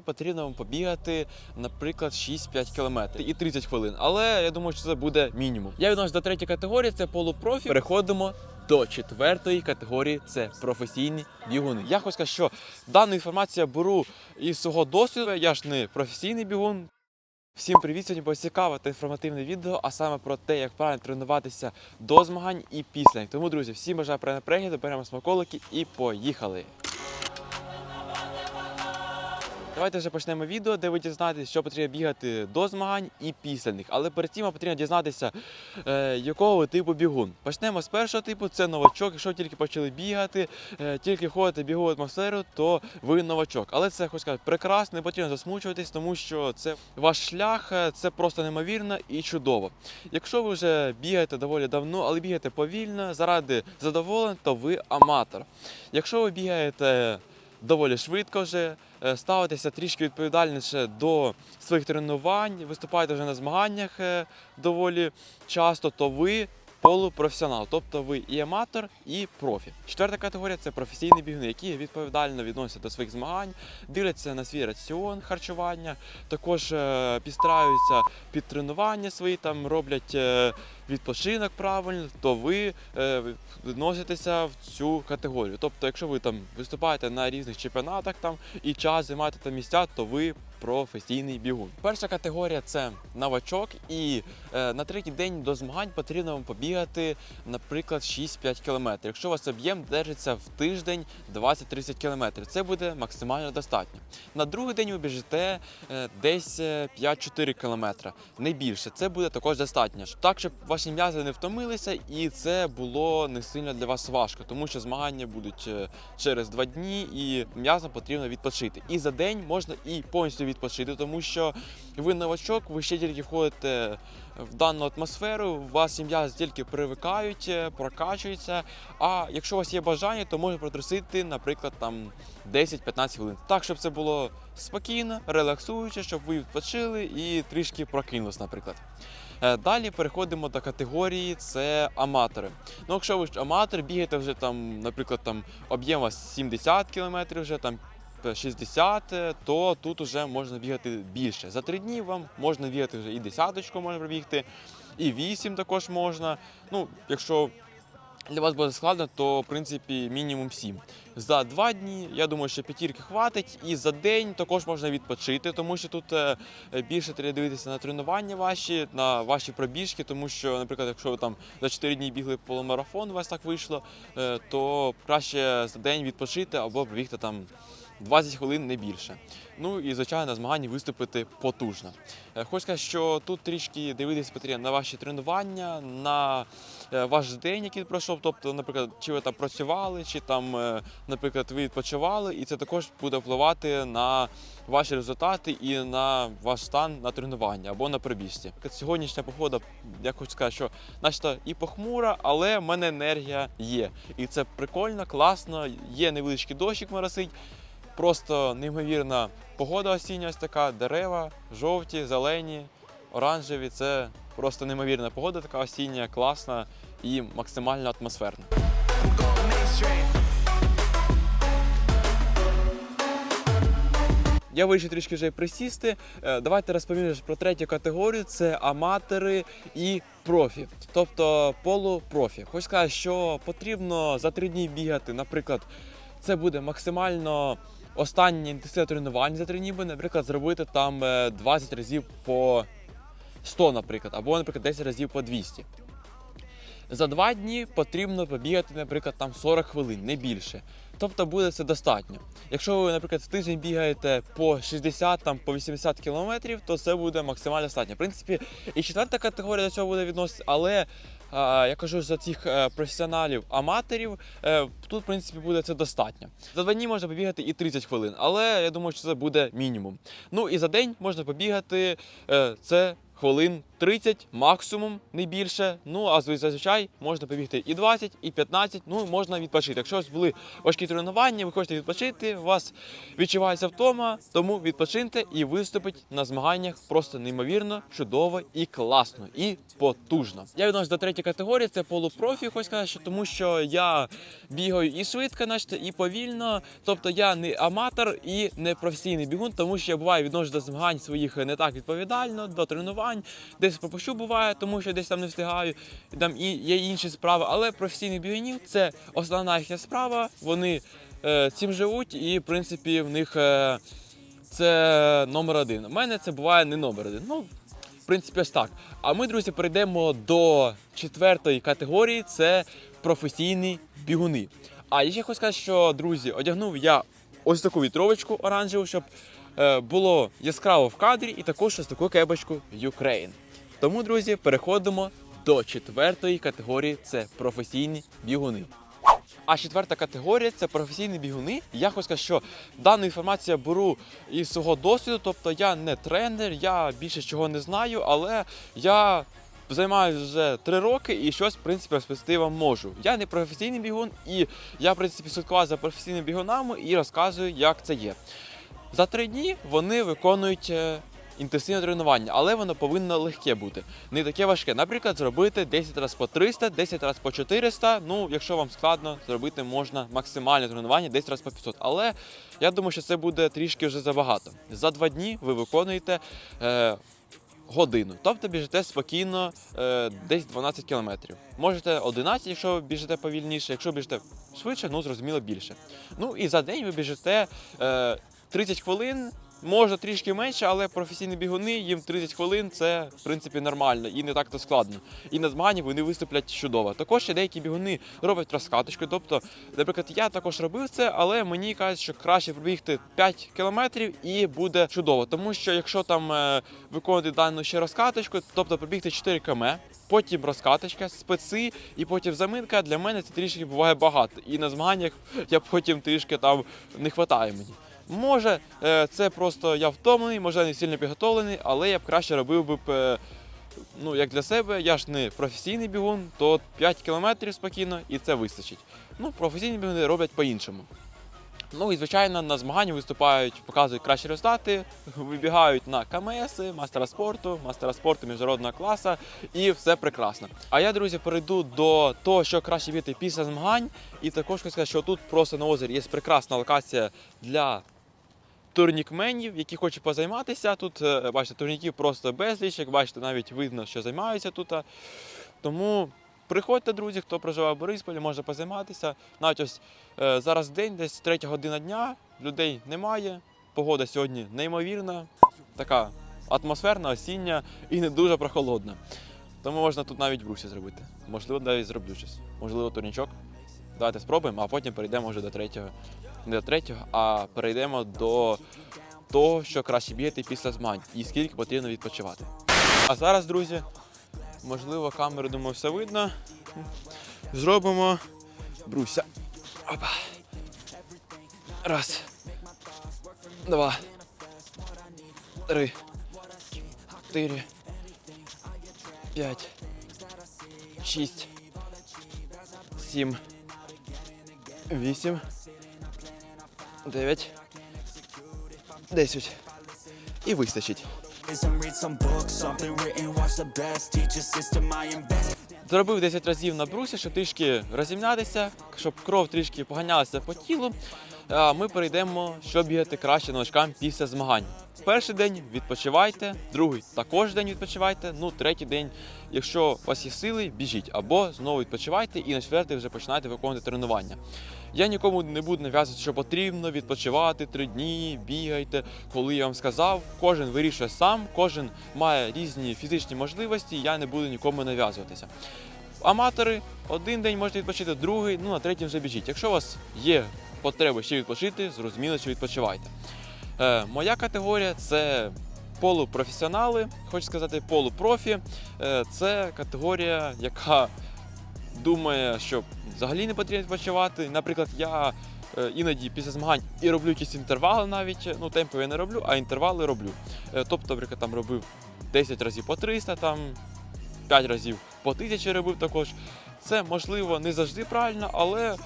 Потрібно вам побігати, наприклад, 6-5 кілометрів і 30 хвилин. Але я думаю, що це буде мінімум. Я відношусь до третьої категорії, це полупрофі. Переходимо до четвертої категорії це професійні бігуни. Я хочу сказати, що дану інформацію я беру із свого досвіду. Я ж не професійний бігун. Всім привіт! Сьогодні буде цікаве та інформативне відео, а саме про те, як правильно тренуватися до змагань і після. Тому, друзі, всім бажаю приємного перегляду, беремо смаколики і поїхали! Давайте вже почнемо відео, де ви дізнаєтесь, що потрібно бігати до змагань і після них. Але перед вам потрібно дізнатися, е, якого ви типу бігун. Почнемо з першого типу, це новачок. Якщо тільки почали бігати, е, тільки ходите в бігову атмосферу, то ви новачок. Але це хочу сказати, прекрасно, не потрібно засмучуватись, тому що це ваш шлях, е, це просто неймовірно і чудово. Якщо ви вже бігаєте доволі давно, але бігаєте повільно, заради задоволення, то ви аматор. Якщо ви бігаєте доволі швидко вже, Ставитися трішки відповідальніше до своїх тренувань, виступаєте вже на змаганнях е, доволі часто, то ви полупрофесіонал, тобто ви і аматор, і профі. Четверта категорія це професійні бігуни, які відповідально відносяться до своїх змагань, дивляться на свій раціон харчування, також е, підстраюються під тренування свої, там роблять е, відпочинок правильно, то ви е, відноситеся в цю категорію. Тобто, якщо ви там виступаєте на різних чемпіонатах там і час займаєте там місця, то ви професійний бігун. Перша категорія це новачок, і е, на третій день до змагань потрібно вам побігати, наприклад, 6-5 кілометрів. Якщо у вас об'єм держиться в тиждень 20-30 кілометрів, це буде максимально достатньо. На другий день ви біжите е, десь е, 5-4 кілометри, не більше. Це буде також достатньо. Так, щоб ваші м'язи не втомилися, і це було не сильно для вас важко, тому що змагання будуть е, через два дні, і м'язам потрібно відпочити. І за день можна і повністю відпочити, тому що ви новачок, ви ще тільки входите в дану атмосферу, ваші м'язи тільки привикають, е, прокачуються. А якщо у вас є бажання, то можна протрусити, наприклад, там 10-15 хвилин. Так, щоб це було спокійно, релаксуюче, щоб ви відпочили і трішки прокинулись, наприклад. Е, Далі переходимо до категорії це аматори. Ну, якщо ви ж аматор, бігаєте вже там, наприклад, там об'єм вас 70 км, вже там 60, е, то тут вже можна бігати більше. За три дні вам можна бігати вже і десяточку можна пробігти, і 8 також можна. Ну, якщо для вас буде складно, то в принципі мінімум 7. За два дні, я думаю, що п'ятірки хватить. І за день також можна відпочити, тому що тут е, більше треба дивитися на тренування ваші, на ваші пробіжки, тому що, наприклад, якщо ви там за 4 дні бігли полумарафон, у вас так вийшло, е, то краще за день відпочити або пробігти там 20 хвилин не більше. Ну і звичайно на змаганні виступити потужно. Е, Хочу сказати, що тут трішки дивитися потрібно на ваші тренування, на е, ваш день, який пройшов. Тобто, наприклад, чи ви там працювали, чи там, е, наприклад, ви відпочивали, і це також буде впливати на ваші результати і на ваш стан на тренуванні або на пробіжці. Сьогоднішня погода, я хочу сказати, що начебто і похмура, але в мене енергія є. І це прикольно, класно. Є невеличкий дощик моросить. Просто неймовірна погода осіння ось така, дерева, жовті, зелені, оранжеві. Це просто неймовірна погода, така осіння, класна і максимально атмосферна. Я вирішив трішки вже присісти. Е, Давайте розповім про третю категорію: це аматори і профі, тобто полупрофі. Хочу сказати, що потрібно за три дні бігати. Наприклад, це буде максимально останнє інтенсивне тренування за три буде, наприклад, зробити там е, 20 разів по 100, наприклад, або, наприклад, 10 разів по 200. За два дні потрібно побігати, наприклад, там 40 хвилин, не більше. Тобто буде це достатньо. Якщо ви, наприклад, в тиждень бігаєте по 60, там, по 80 кілометрів, то це буде максимально достатньо. В принципі, і четверта категорія до цього буде відноситися, але я кажу за цих е, професіоналів, аматорів, е, тут, в принципі, буде це достатньо. За два дні можна побігати і 30 хвилин, але я думаю, що це буде мінімум. Ну і за день можна побігати. е, Це хвилин 30 максимум, не більше. Ну а зазвичай можна побігти і 20, і 15, ну можна відпочити. Якщо були важкі тренування, ви хочете відпочити, у вас відчувається втома, тому відпочиньте і виступить на змаганнях просто неймовірно, чудово і класно, і потужно. Я відношусь до третьої категорії, це полупрофі, хочу сказати, тому що я бігаю і швидко, наче, і повільно. Тобто я не аматор і не професійний бігун, тому що я буває відношу до змагань своїх не так відповідально, до тренувань, десь пропущу буває, тому що десь там не встигаю. Там і є інші справи, але професійних бігунів це основна їхня справа. Вони е, цим живуть, і в принципі в них е, це номер один. У мене це буває не номер один. Ну, в принципі, ось так. А ми, друзі, перейдемо до четвертої категорії це професійні бігуни. А я ще хочу сказати, що, друзі, одягнув я ось таку вітровочку оранжеву, щоб було яскраво в кадрі, і також ось таку кебочку Ukraine. Тому, друзі, переходимо до четвертої категорії це професійні бігуни. А четверта категорія це професійні бігуни. Я хочу сказати, що дану інформацію я беру із свого досвіду, тобто я не тренер, я більше чого не знаю, але я займаюся вже три роки і щось, в принципі, розповісти можу. Я не професійний бігун, і я, в принципі, слідкував за професійними бігунами і розказую, як це є. За три дні вони виконують е, інтенсивне тренування, але воно повинно легке бути, не таке важке. Наприклад, зробити 10 разів по 300, 10 разів по 400. Ну, якщо вам складно, зробити можна максимальне тренування 10 разів по 500. Але я думаю, що це буде трішки вже забагато. За два дні ви виконуєте. Е, Годину, тобто біжите спокійно е, десь 12 кілометрів. Можете 11, якщо біжите повільніше, якщо біжите швидше, ну зрозуміло більше. Ну і за день ви біжите е, 30 хвилин, може трішки менше, але професійні бігуни їм 30 хвилин це в принципі нормально і не так то складно. І на змаганнях вони виступлять чудово. Також ще деякі бігуни роблять розкаточку. Тобто, наприклад, я також робив це, але мені кажуть, що краще пробігти 5 кілометрів і буде чудово. Тому що якщо там е, виконувати дану ще розкаточку, тобто пробігти 4 км, потім розкаточка, специ і потім заминка, для мене це трішки буває багато. І на змаганнях я потім трішки там не вистачає мені. Може, е, це просто я втомлений, може не сильно підготовлений, але я б краще робив би е, ну, як для себе, я ж не професійний бігун, то 5 кілометрів спокійно і це вистачить. Ну, професійні бігуни роблять по-іншому. Ну і звичайно на змаганні виступають, показують кращі результати, вибігають на КМС, мастера спорту, мастера спорту міжнародного класу, і все прекрасно. А я, друзі, перейду до того, що краще бігти після змагань. І також хочу сказати, що тут просто на озері є прекрасна локація для турнікменів, які хочуть позайматися. Тут, е, бачите, турніків просто безліч, як бачите, навіть видно, що займаються тут. Тому приходьте, друзі, хто проживає в Борисполі, може позайматися. Навіть ось е, зараз день, десь третя година дня, людей немає. Погода сьогодні неймовірна, така атмосферна, осіння і не дуже прохолодна. Тому можна тут навіть брусі зробити. Можливо, навіть зроблю щось. Можливо, турнічок. Давайте спробуємо, а потім перейдемо вже до третього. Не до третього, а перейдемо до того, що краще бігати після змагань і скільки потрібно відпочивати. А зараз, друзі, можливо, камеру, думаю, все видно. Зробимо бруся. Опа. Раз. Два. Три. Чотири. П'ять. Шість. Сім. Вісім. Дев'ять. Десять. І вистачить. Зробив 10 разів на брусі, щоб трішки розімнятися, щоб кров трішки поганялася по тілу. Ми перейдемо, що бігати краще новачкам після змагань. Перший день відпочивайте, другий також день відпочивайте. Ну, третій день, якщо у вас є сили, біжіть або знову відпочивайте і на четвертий вже починайте виконувати тренування. Я нікому не буду нав'язувати, що потрібно відпочивати три дні, бігайте. Коли я вам сказав, кожен вирішує сам, кожен має різні фізичні можливості. Я не буду нікому нав'язуватися. Аматори один день можете відпочити, другий, ну на третій вже біжіть. Якщо у вас є потреба ще відпочити, зрозуміло, що відпочивайте. Е, моя категорія це полупрофесіонали, хочу сказати, полупрофі. Е, це категорія, яка думає, що взагалі не потрібно відпочивати. Наприклад, я е, іноді після змагань і роблю якісь інтервали навіть. Ну, темпи я не роблю, а інтервали роблю. Тобто, наприклад, там робив 10 разів по 300, там 5 разів по 1000 робив також. Це можливо не завжди правильно, але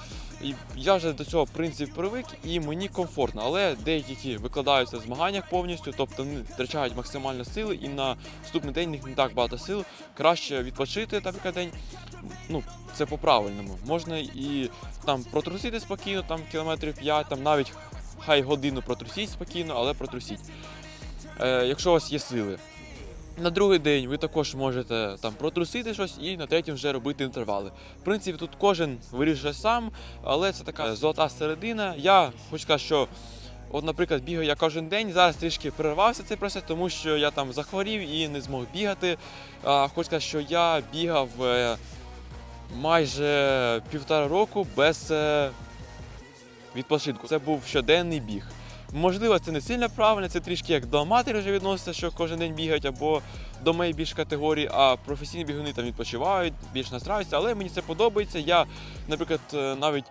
я вже до цього в принципі привик і мені комфортно. Але деякі які викладаються в змаганнях повністю, тобто вони втрачають максимально сили, і на наступний день них не так багато сил. Краще відпочити наприклад, день. Ну, це по-правильному. Можна і там протрусити спокійно, там кілометрів 5, там навіть хай годину протрусіть спокійно, але протрусіть. Е, якщо у вас є сили. На другий день ви також можете там протрусити щось і на третім вже робити інтервали. В принципі, тут кожен вирішує сам, але це така золота середина. Я хочу сказати, що от, наприклад, бігаю я кожен день. Зараз трішки перервався цей процес, тому що я там захворів і не змог бігати. А, хочу сказати, що я бігав е, майже півтора року без е, відпочинку. Це був щоденний біг. Можливо, це не сильно правильно, це трішки як до аматорів вже відноситься, що кожен день бігають, або до моєї більш категорії, а професійні бігуни там відпочивають, більш настраюються, але мені це подобається. Я, наприклад, е, навіть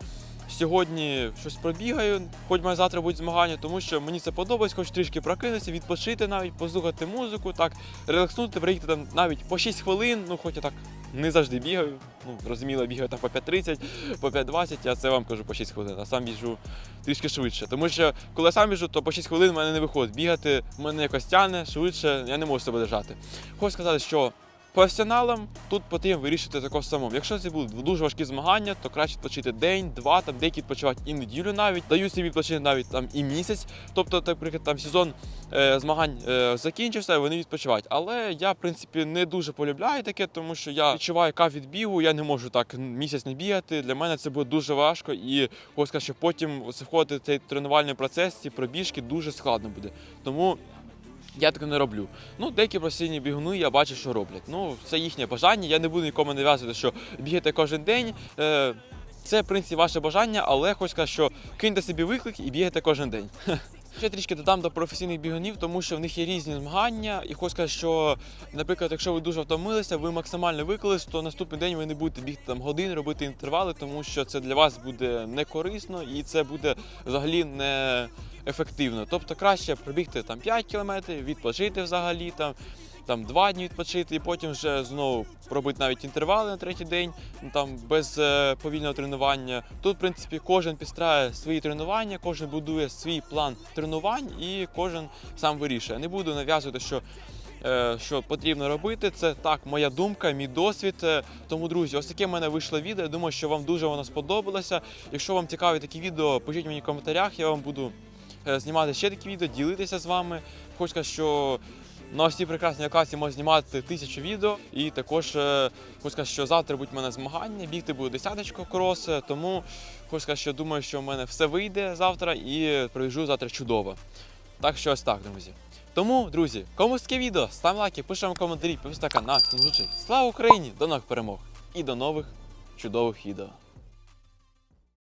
сьогодні щось пробігаю, хоч має завтра будуть змагання, тому що мені це подобається, хоч трішки прокинутися, відпочити навіть, послухати музику, так, релакснути, приїхати там навіть по 6 хвилин, ну хоч я так не завжди бігаю. Ну, розуміло, бігаю там по 5.30, по 5.20, я це вам кажу по 6 хвилин, а сам біжу трішки швидше. Тому що коли я сам біжу, то по 6 хвилин в мене не виходить. Бігати в мене якось тяне швидше, я не можу себе держати. Хочу сказати, що професіоналам тут потрібно вирішити також самому. Якщо це будуть дуже важкі змагання, то краще відпочити день, два, там деякі відпочивають і неділю навіть, дають собі відпочити навіть там і місяць. Тобто, наприклад, там сезон е, змагань е, закінчився, і вони відпочивають. Але я, в принципі, не дуже полюбляю таке, тому що я відчуваю кайф від бігу, я не можу так місяць не бігати. Для мене це буде дуже важко, і сказати, що потім входити в цей тренувальний процес, ці пробіжки дуже складно буде. Тому. Я так не роблю. Ну, деякі професійні бігуни я бачу, що роблять. Ну, це їхнє бажання. Я не буду нікому нав'язувати, що бігати кожен день. Е, це, в принципі, ваше бажання, але хочу сказати, що киньте собі виклик і бігайте кожен день. Ще трішки додам до професійних бігунів, тому що в них є різні змагання, і хочу сказати, що, наприклад, якщо ви дуже втомилися, ви максимально виклались, то наступний день ви не будете бігти там годин, робити інтервали, тому що це для вас буде не корисно і це буде взагалі не ефективно. Тобто краще пробігти там 5 кілометрів, відпочити взагалі там. Там два дні відпочити, і потім вже знову робити навіть інтервали на третій день, ну, там без е, повільного тренування. Тут, в принципі, кожен підстрає свої тренування, кожен будує свій план тренувань і кожен сам вирішує. Не буду нав'язувати, що е, що потрібно робити. Це так, моя думка, мій досвід. Е, Тому, друзі, ось таке в мене вийшло відео. Я думаю, що вам дуже воно сподобалося. Якщо вам цікаві такі відео, пишіть мені в коментарях, я вам буду знімати ще такі відео, ділитися з вами. Хочу сказати, що на ось цій прекрасній локації можна знімати тисячу відео. І також е, хочу сказати, що завтра будуть в мене змагання, бігти буде десяточку крос, е, тому хочу сказати, що думаю, що в мене все вийде завтра і пробіжу завтра чудово. Так що ось так, друзі. Тому, друзі, кому таке відео, став лайки, пишемо коментарі, підписуйтесь на канал. Слава Україні! До нових перемог і до нових чудових відео.